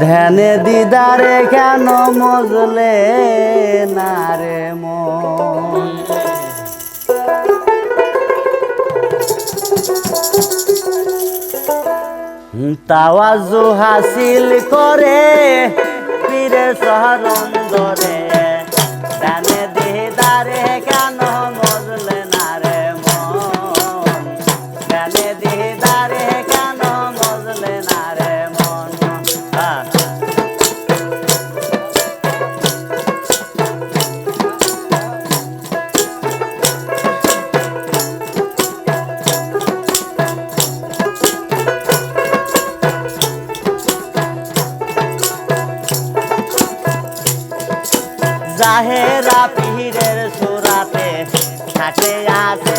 ধ্যানে দিদারে কেন মজলে না রে মন? তাওয়াজু হাসিল করে পীরের সহরন্দরে। ধ্যানে জাহেরা পীরের সুরাতে থাকে আছে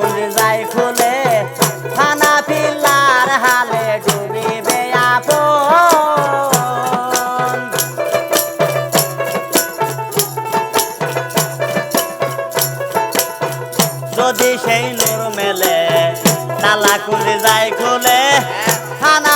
তালা যাই খুলে, থানা পিল্লার হালে ডুবিবে আপন যদি সেই নূর মেলে তালা খুলে যাই খুলে, থানা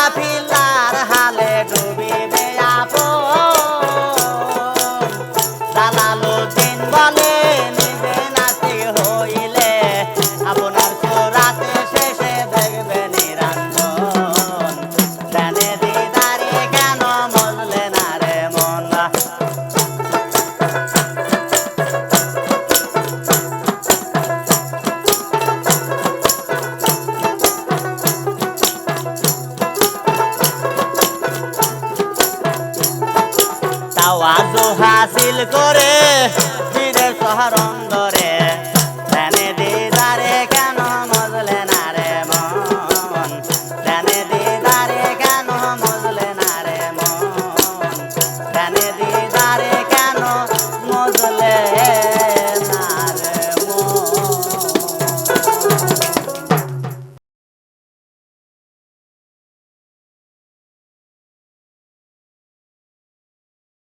তাওয়াজু হাসিল করে বীরের শহর অন্দরে।